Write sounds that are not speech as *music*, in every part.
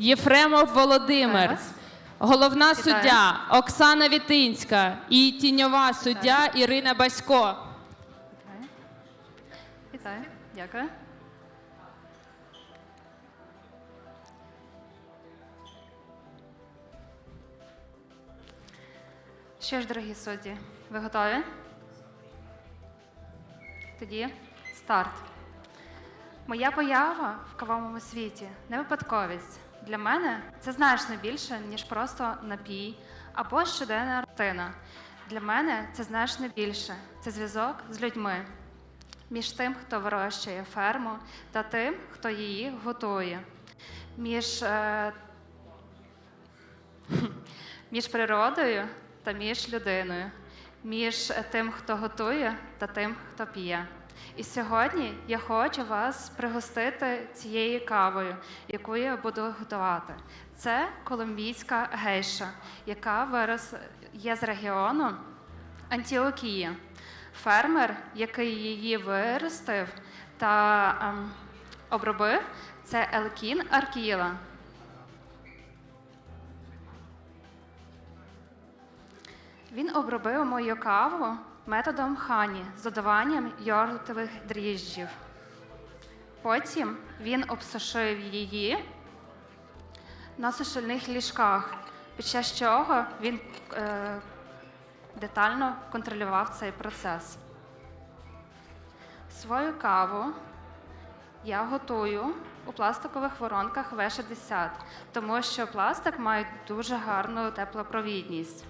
Єфремов Володимир, головна суддя Оксана Вітинська і тіньова суддя Ірина Басько. Вітаю. Дякую. Що ж, дорогі судді, ви готові? Тоді старт. Моя поява в кавовому світі не випадковість. Для мене це значно більше, ніж просто напій або щоденна рутина. Для мене це значно більше. Це зв'язок з людьми між тим, хто вирощує ферму, та тим, хто її готує. Між, е, *laughs* між природою та між людиною, між тим, хто готує, та тим, хто п'є. І сьогодні я хочу вас пригостити цією кавою, яку я буду готувати. Це колумбійська гейша, яка вирос є з регіону Антіокія. Фермер, який її виростив та ем, обробив, це Елкін Аркіла. Він обробив мою каву методом хані з додаванням йогуртових дріжджів. Потім він обсушив її на сушильних ліжках, під час чого він е, детально контролював цей процес. Свою каву я готую у пластикових воронках В60, тому що пластик має дуже гарну теплопровідність.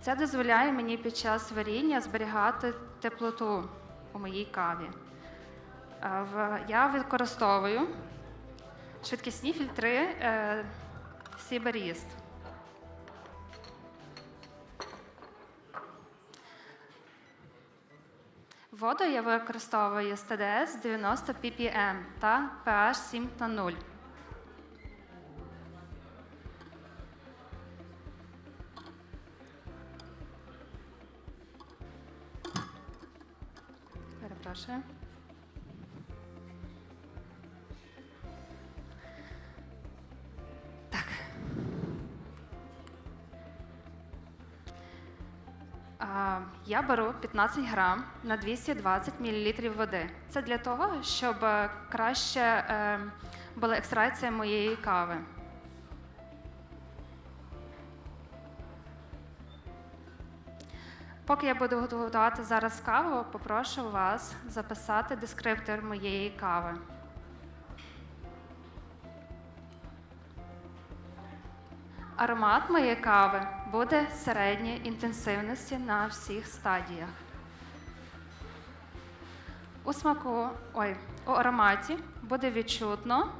Це дозволяє мені під час варіння зберігати теплоту у моїй каві. Е, Я використовую швидкісні фільтри Сіберіст. Воду я використовую з ТДС 90 ppm та pH 7 на 0. Перепрошую. Так. А, Я беру 15 грам на 220 мл води. Це для того, щоб е, краще е, була екстракція моєї кави. Поки я буду готувати зараз каву, попрошу вас записати дескриптор моєї кави. Аромат моєї кави буде середньої інтенсивності на всіх стадіях. У смаку, ой, у ароматі буде відчутно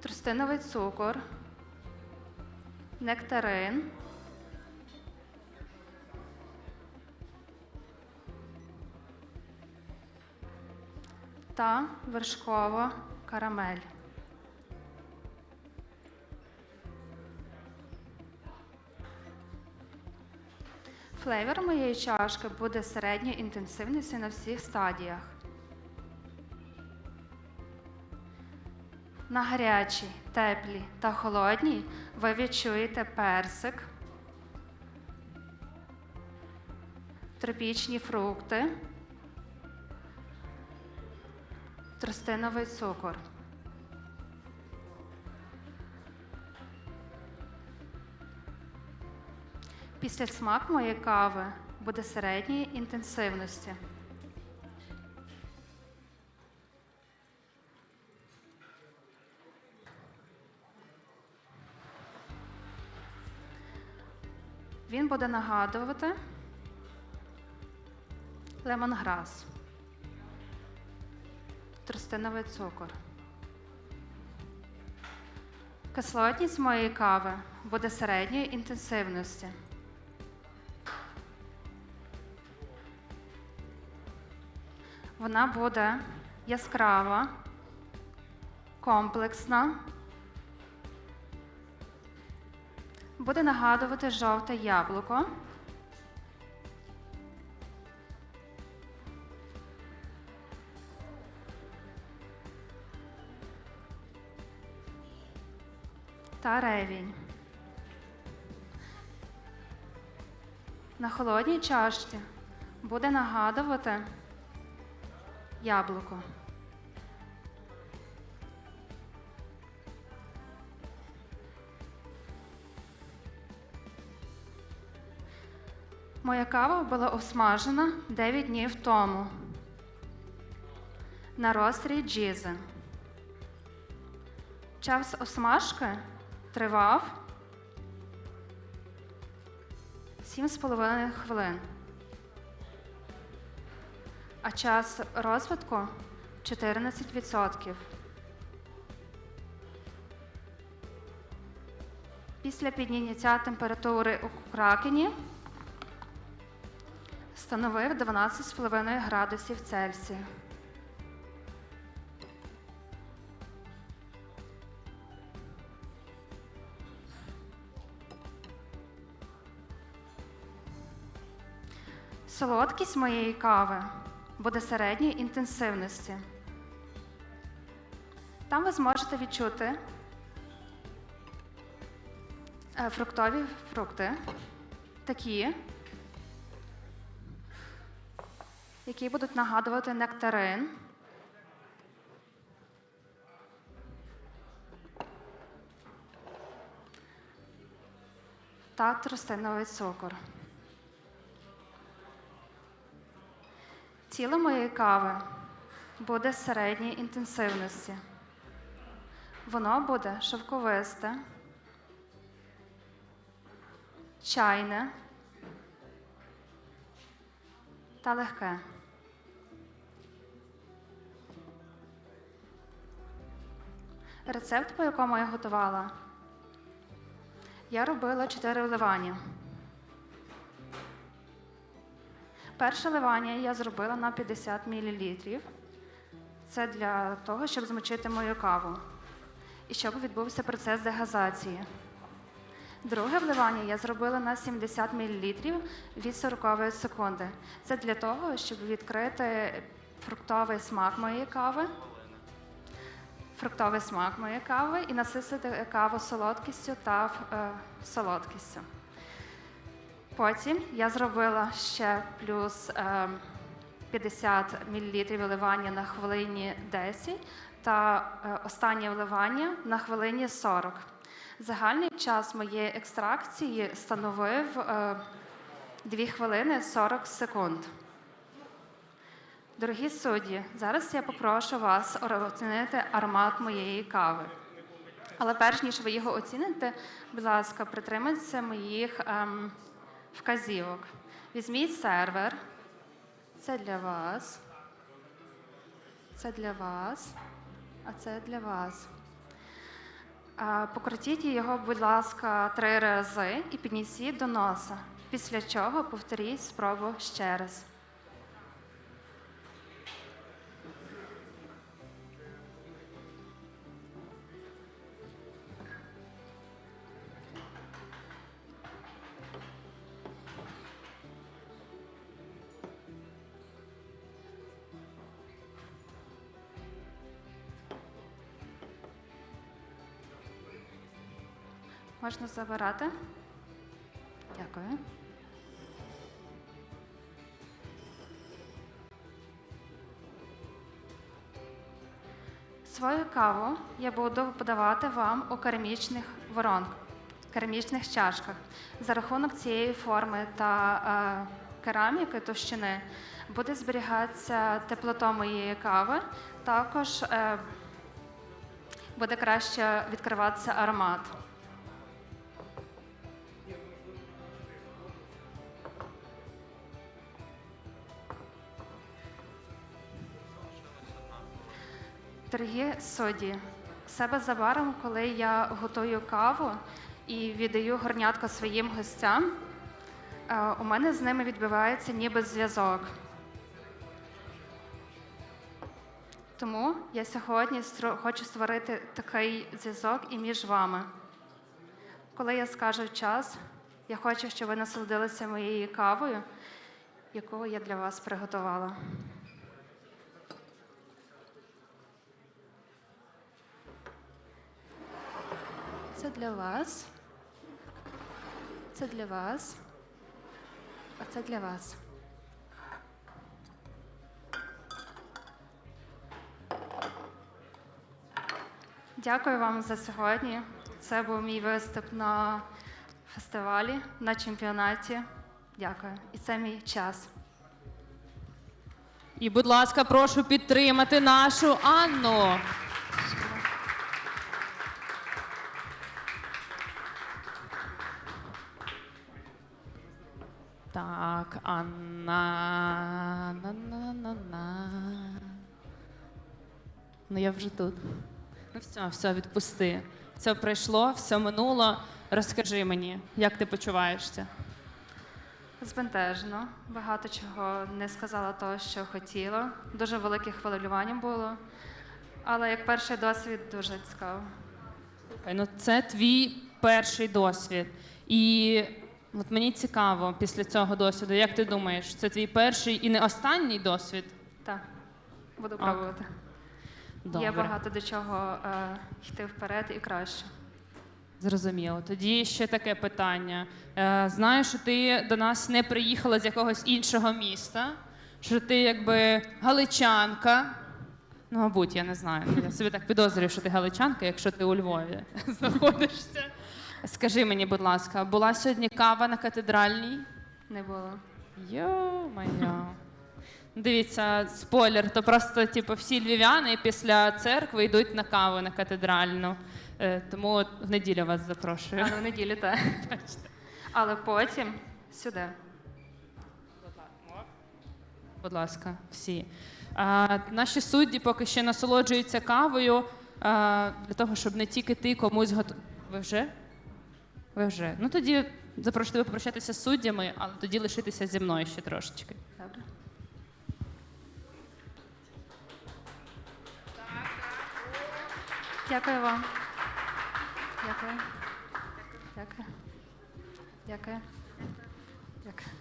тростиновий цукор, нектарин, та вершкова карамель. Флейвер моєї чашки буде середньої інтенсивності на всіх стадіях. На гарячій, теплій та холодній ви відчуєте персик, тропічні фрукти, тростиновий цукор. Після смак моєї кави буде середньої інтенсивності. Він буде нагадувати лемонграс, тростиновий цукор. Кислотність моєї кави буде середньої інтенсивності. Вона буде яскрава, комплексна, буде нагадувати жовте яблуко. Та ревінь. На холодній чашці буде нагадувати яблуко. Моя кава була осмажена 9 днів тому на розстрій джізи. Час осмажки тривав 7,5 хвилин, а час розвитку 14%. Після підняття температури у кракені становив 12,5 градусів Цельсія. Солодкість моєї кави буде середньої інтенсивності. Там ви зможете відчути е, фруктові фрукти, такі, які будуть нагадувати нектарин. Та тростиновий цукор. Тіло моєї кави буде середньої інтенсивності. Воно буде шовковисте, чайне та легке. Рецепт, по якому я готувала, я робила 4 вливання. Перше ливання я зробила на 50 мл. Це для того, щоб змочити мою каву і щоб відбувся процес дегазації. Друге вливання я зробила на 70 мл від 40 секунди. Це для того, щоб відкрити фруктовий смак моєї кави, фруктовий смак моєї кави і насисити каву солодкістю та е, солодкістю. Потім я зробила ще плюс е, 50 мл виливання на хвилині 10 та е, останнє вливання на хвилині 40. Загальний час моєї екстракції становив е, 2 хвилини 40 секунд. Дорогі судді, зараз я попрошу вас оцінити аромат моєї кави. Але перш ніж ви його оціните, будь ласка, притримайтеся моїх ем, вказівок. Візьміть сервер. Це для вас. Це для вас. А це для вас. Покрутіть його, будь ласка, три рази і піднісіть до носа. Після чого повторіть спробу ще раз. Можна забирати. Дякую. Свою каву я буду подавати вам у керамічних воронках, керамічних чашках. За рахунок цієї форми та е, кераміки товщини буде зберігатися теплота моєї кави. Також е, буде краще відкриватися аромат. Дорогі судді, себе забаром, коли я готую каву і віддаю горнятко своїм гостям, е, у мене з ними відбувається ніби зв'язок. Тому я сьогодні хочу створити такий зв'язок і між вами. Коли я скажу час, я хочу, щоб ви насолодилися моєю кавою, яку я для вас приготувала. Це для вас. Це для вас. А це для вас. Дякую вам за сьогодні. Це був мій виступ на фестивалі, на чемпіонаті. Дякую. І це мій час. І, будь ласка, прошу підтримати нашу Анну. Анна. На-на-на-на. Ну, я вже тут. Ну, все, все, відпусти. Все пройшло, все минуло. Розкажи мені, як ти почуваєшся? Збентежено. Багато чого не сказала того, що хотіла. Дуже велике хвилювання було. Але як перший досвід дуже цікаво. Ну, це твій перший досвід. І от мені цікаво після цього досвіду, як ти думаєш, це твій перший і не останній досвід? Так, буду пробувати. Добре. Є багато до чого е, йти вперед і краще. Зрозуміло. Тоді ще таке питання. Е, знаю, що ти до нас не приїхала з якогось іншого міста, що ти якби галичанка. Ну, мабуть, я не знаю. Ну, Я собі так підозрюю, що ти галичанка, якщо ти у Львові *laughs* знаходишся. Скажи мені, будь ласка, була сьогодні кава на катедральній? Не було. Йо-моє. Дивіться, спойлер, то просто типу, всі львів'яни після церкви йдуть на каву на катедральну. Е, тому в неділю вас запрошую. Але в неділю так. Але потім сюди. Будь ласка, всі. А, наші судді поки ще насолоджуються кавою а, для того, щоб не тільки ти комусь готов. Ви вже? Ви вже. Ну тоді запрошую тебе попрощатися з суддями, але тоді лишитися зі мною ще трошечки. Добре. Дякую вам. Дякую. Дякую. Дякую. Дякую.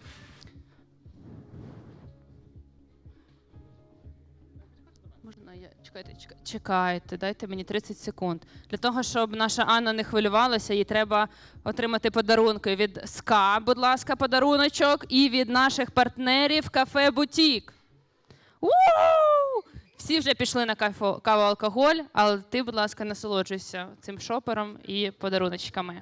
Можна я чекайте, чекайте, дайте мені 30 секунд. Для того, щоб наша Анна не хвилювалася, їй треба отримати подарунки від СКА, будь ласка, подаруночок, і від наших партнерів кафе Бутік. Всі вже пішли на каву алкоголь, але ти, будь ласка, насолоджуйся цим шопером і подаруночками.